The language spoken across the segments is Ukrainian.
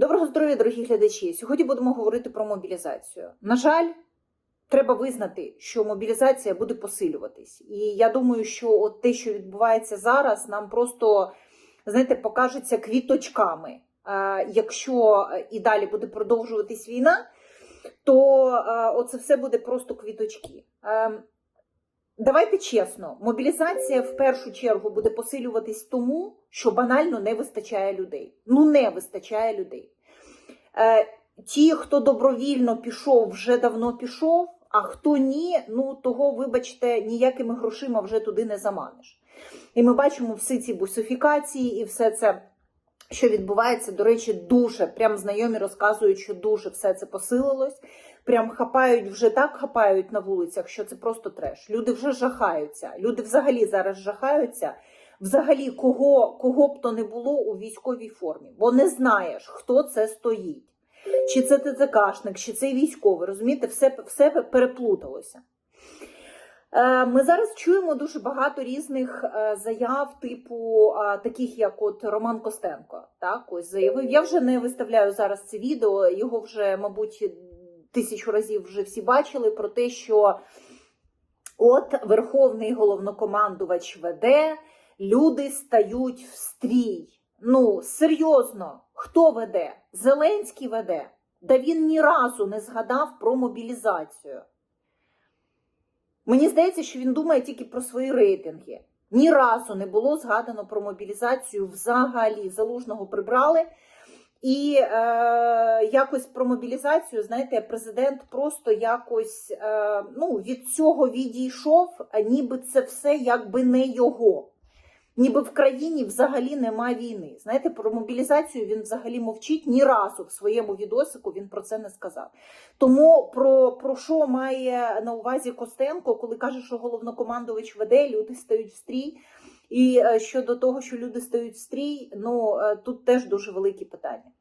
Доброго здоров'я, дорогі глядачі! Сьогодні будемо говорити про мобілізацію. На жаль, треба визнати, що мобілізація буде посилюватись. І я думаю, що от те, що відбувається зараз, нам просто знаєте, покажеться квіточками. Е, Якщо і далі буде продовжуватись війна, то е, оце все буде просто квіточки. Давайте чесно, мобілізація в першу чергу буде посилюватись тому, що банально не вистачає людей. Ну не вистачає людей. Е, ті, хто добровільно пішов, вже давно пішов, а хто ні, ну того, вибачте, ніякими грошима вже туди не заманиш. І ми бачимо всі ці бусифікації і все це, що відбувається. До речі, дуже прям знайомі розказують, що дуже все це посилилось. Прям хапають вже так хапають на вулицях, що це просто треш. Люди вже жахаються. Люди взагалі зараз жахаються. Взагалі, кого, кого б то не було у військовій формі, бо не знаєш, хто це стоїть. Чи це ТЦКшник, чи це військовий. Розумієте, все, все переплуталося. Е, Ми зараз чуємо дуже багато різних е, заяв, типу таких, як от Роман Костенко. Так, ось заявив. Я вже не виставляю зараз це відео, його вже, мабуть, тисячу разів вже всі бачили про те, що от Верховний головнокомандувач веде, люди стають в стрій. Ну, серйозно, хто веде? Зеленський веде. Да він ні разу не згадав про мобілізацію. Мені здається, що він думає тільки про свої рейтинги. Ні разу не було згадано про мобілізацію взагалі. Залужного прибрали. І е, якось про мобілізацію, знаєте, президент просто якось е, ну, від цього відійшов, ніби це все якби не його. Ніби в країні взагалі нема війни. Знаєте, про мобілізацію він взагалі мовчить ні разу в своєму відосику він про це не сказав. Тому про, про що має на увазі Костенко, коли каже, що головнокомандувач веде, люди стають в стрій. І е, щодо того, що люди стають стрій, ну е, тут теж дуже великі питання.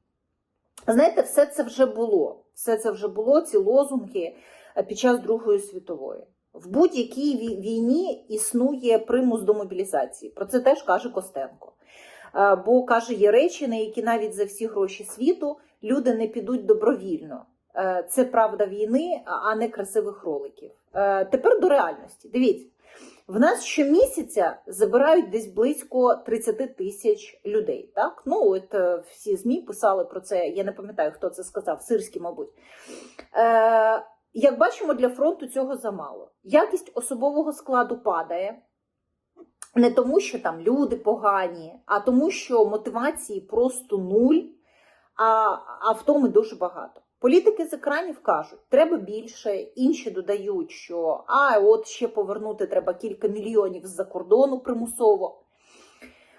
Знаєте, все це вже було. Все це вже було, ці лозунги е, під час Другої світової. В будь-якій війні існує примус до мобілізації. Про це теж каже Костенко. Бо каже, є речі, на які навіть за всі гроші світу люди не підуть добровільно. Це правда війни, а- не красивих роликів. Тепер до реальності. Дивіться. В нас щомісяця забирають десь близько 30 тисяч людей. Так? Ну, от е, всі ЗМІ писали про це, я не пам'ятаю, хто це сказав, Сирський, мабуть. Е, як бачимо, для фронту цього замало. Якість особового складу падає. Не тому, що там люди погані, а тому, що мотивації просто нуль, а, а втоми дуже багато. Політики з екранів кажуть, треба більше, інші додають, що а от ще повернути треба кілька мільйонів з-за кордону примусово.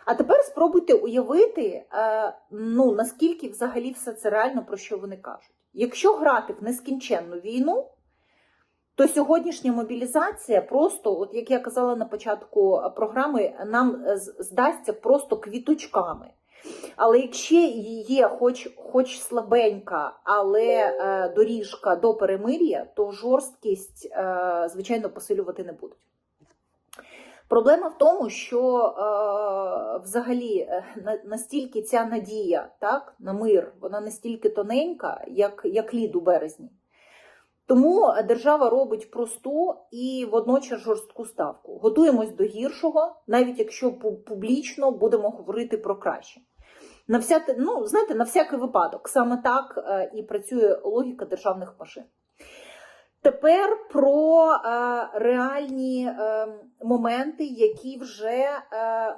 А тепер спробуйте уявити, е, ну, наскільки взагалі все це реально про що вони кажуть. Якщо грати в нескінченну війну, то сьогоднішня мобілізація просто, от як я казала на початку програми, нам е, здасться просто квіточками. Але якщо є хоч, хоч слабенька, але е, доріжка до перемир'я, то жорсткість, е, звичайно, посилювати не будуть. Проблема в тому, що е, взагалі е, настільки ця надія так, на мир, вона настільки тоненька, як, як лід у березні. Тому держава робить просту і водночас жорстку ставку. Готуємось до гіршого, навіть якщо публічно будемо говорити про краще. На вся, ну, знаєте, на всякий випадок. Саме так е, і працює логіка державних машин. Тепер про е, реальні е, моменти, які вже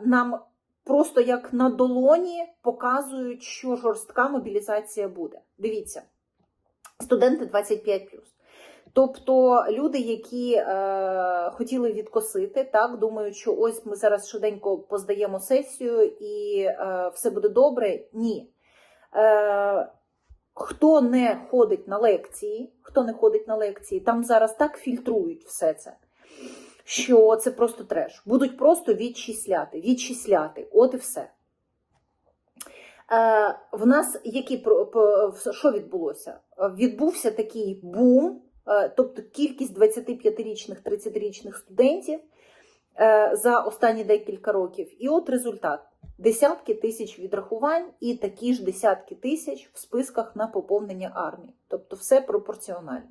нам просто як на долоні показують, що жорстка мобілізація буде. Дивіться, студенти 25 Тобто люди, які е, хотіли відкосити, так думають, що ось ми зараз швиденько поздаємо сесію і е, все буде добре. Ні. Е, хто не ходить на лекції, хто не ходить на лекції, там зараз так фільтрують все це, що це просто треш. Будуть просто відчисляти, відчисляти. От і все. Е, в нас які що відбулося? Відбувся такий бум, тобто кількість 25-річних, 30-річних студентів е, за останні декілька років. І от результат: десятки тисяч відрахувань і такі ж десятки тисяч в списках на поповнення армії. Тобто все пропорціонально.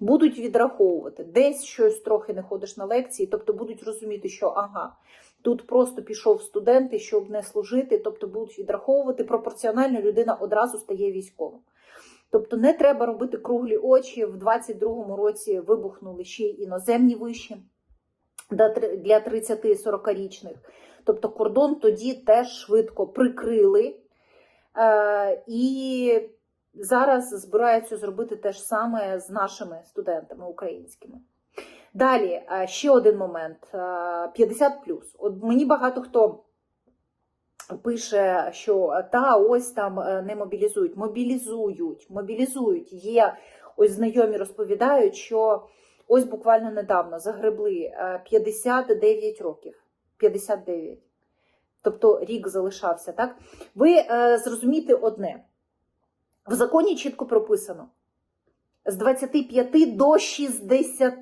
Будуть відраховувати, десь щось трохи не ходиш на лекції, тобто будуть розуміти, що ага, тут просто пішов студенти, щоб не служити, тобто будуть відраховувати пропорціонально людина одразу стає військовим. Тобто не треба робити круглі очі. В 22-му році вибухнули ще й іноземні виші для 30-40-річних. Тобто кордон тоді теж швидко прикрили. Е, І зараз збираються зробити те ж саме з нашими студентами українськими. Далі, е, ще один момент: Е, 50 От мені багато хто пише, що та ось там е, не мобілізують. Мобілізують, мобілізують. Є ось знайомі розповідають, що ось буквально недавно загребли е, 59 років. 59. Тобто рік залишався, так? Ви е, зрозумієте одне. В законі чітко прописано: з 25 до 60.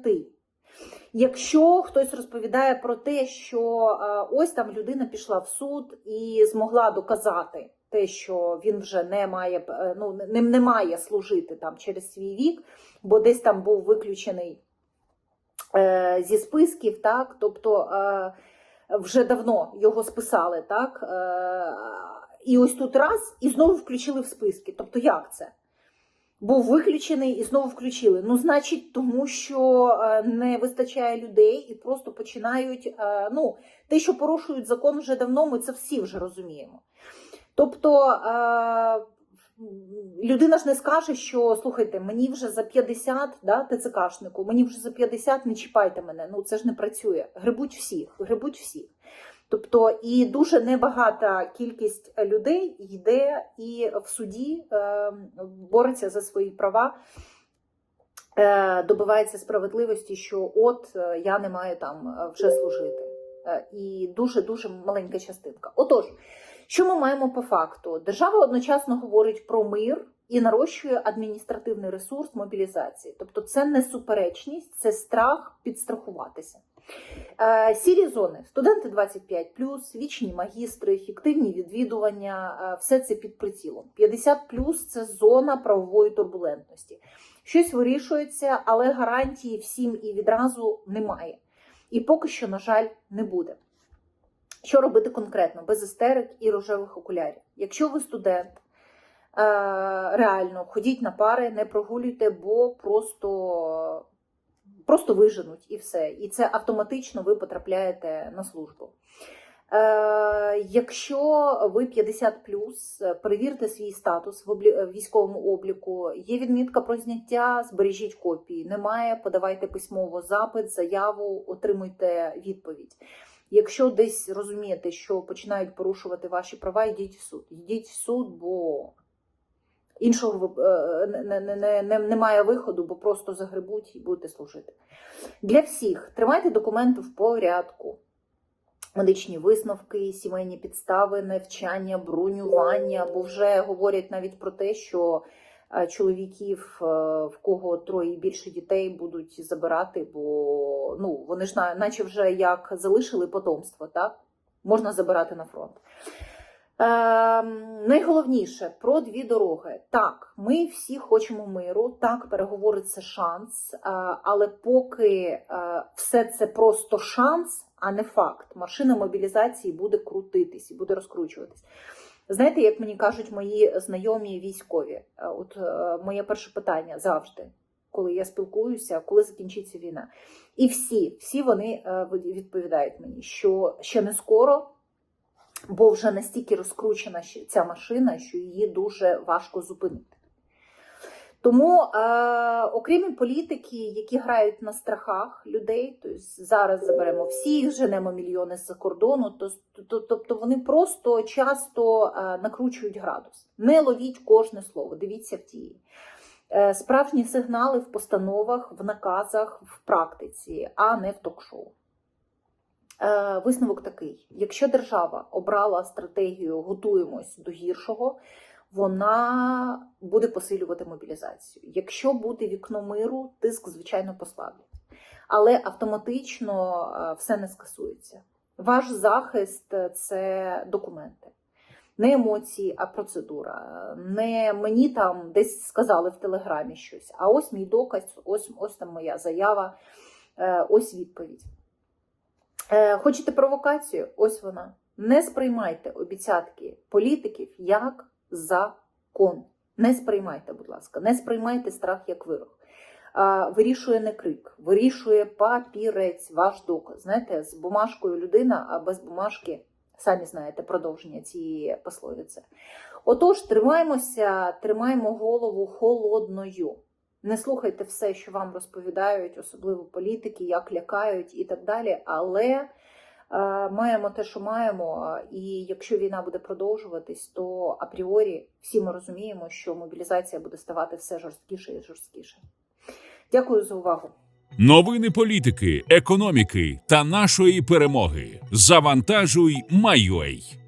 Якщо хтось розповідає про те, що е, ось там людина пішла в суд і змогла доказати те, що він вже не має е, ну, не, не має служити там через свій вік, бо десь там був виключений е, зі списків, так, тобто е, вже давно його списали, так, е, і ось тут раз і знову включили в списки. Тобто, як це? Був виключений і знову включили. Ну, значить, тому що е, не вистачає людей і просто починають. е, Ну, те, що порушують закон вже давно, ми це всі вже розуміємо. Тобто е, людина ж не скаже, що слухайте, мені вже за 50, да, ТЦКшнику, мені вже за 50, не чіпайте мене. Ну це ж не працює. Грибуть всіх, грибуть всіх. Тобто і дуже небагата кількість людей йде і в суді е, бореться за свої права, е, добивається справедливості, що от е, я не маю там вже служити. І дуже дуже маленька частинка. Отож, що ми маємо по факту? Держава одночасно говорить про мир і нарощує адміністративний ресурс мобілізації. Тобто, це не суперечність, це страх підстрахуватися. Е, Сірі зони, студенти 25, вічні магістри, фіктивні відвідування, е, все це під прицілом. 50 це зона правової турбулентності. Щось вирішується, але гарантії всім і відразу немає. І поки що, на жаль, не буде. Що робити конкретно, без істерик і рожевих окулярів? Якщо ви студент, е, реально ходіть на пари, не прогулюйте, бо просто просто виженуть і все. І це автоматично ви потрапляєте на службу. Е, Якщо ви 50 перевірте свій статус в військовому обліку. Є відмітка про зняття, збережіть копії. Немає, подавайте письмово запит, заяву, отримуйте відповідь. Якщо десь розумієте, що починають порушувати ваші права, йдіть в суд. Йдіть в суд, бо іншого е, не, не, не, не, немає виходу, бо просто загребуть і будете служити. Для всіх тримайте документи в порядку. Медичні висновки, сімейні підстави, навчання, бронювання, бо вже говорять навіть про те, що е, чоловіків, е, в кого троє і більше дітей, будуть забирати, бо ну, вони ж наче вже як залишили потомство, так? Можна забирати на фронт. Е, найголовніше про дві дороги. Так, ми всі хочемо миру, так, переговори це шанс, е, але поки е, все це просто шанс, а не факт. Машина мобілізації буде крутитись і буде розкручуватись. Знаєте, як мені кажуть мої знайомі військові, е, от е, моє перше питання завжди, коли я спілкуюся, коли закінчиться війна. І всі, всі вони е, відповідають мені, що ще не скоро бо вже настільки розкручена ця машина, що її дуже важко зупинити. Тому, е, окрім політики, які грають на страхах людей, тобто зараз заберемо всіх, женемо мільйони з-за кордону, то, то, тобто вони просто часто е, накручують градус. Не ловіть кожне слово, дивіться в тії. Е, справжні сигнали в постановах, в наказах, в практиці, а не в ток-шоу. Е, висновок такий: якщо держава обрала стратегію готуємось до гіршого, вона буде посилювати мобілізацію. Якщо буде вікно миру, тиск, звичайно, послаблять. Але автоматично е, все не скасується. Ваш захист це документи. Не емоції, а процедура. Не мені там десь сказали в телеграмі щось, а ось мій доказ, ось, ось там моя заява, е, ось відповідь. Е, Хочете провокацію? Ось вона. Не сприймайте обіцянки політиків як закон. Не сприймайте, будь ласка, не сприймайте страх як вирок. Вирішує не крик, вирішує папірець, ваш доказ. Знаєте, з бумажкою людина, а без бумажки, самі знаєте, продовження цієї пословиці. Отож, тримаймося, тримаємо голову холодною. Не слухайте все, що вам розповідають, особливо політики, як лякають і так далі. Але е, маємо те, що маємо. І якщо війна буде продовжуватись, то апріорі всі ми розуміємо, що мобілізація буде ставати все жорсткіше і жорсткіше. Дякую за увагу. Новини політики, економіки та нашої перемоги. Завантажуй, Майой.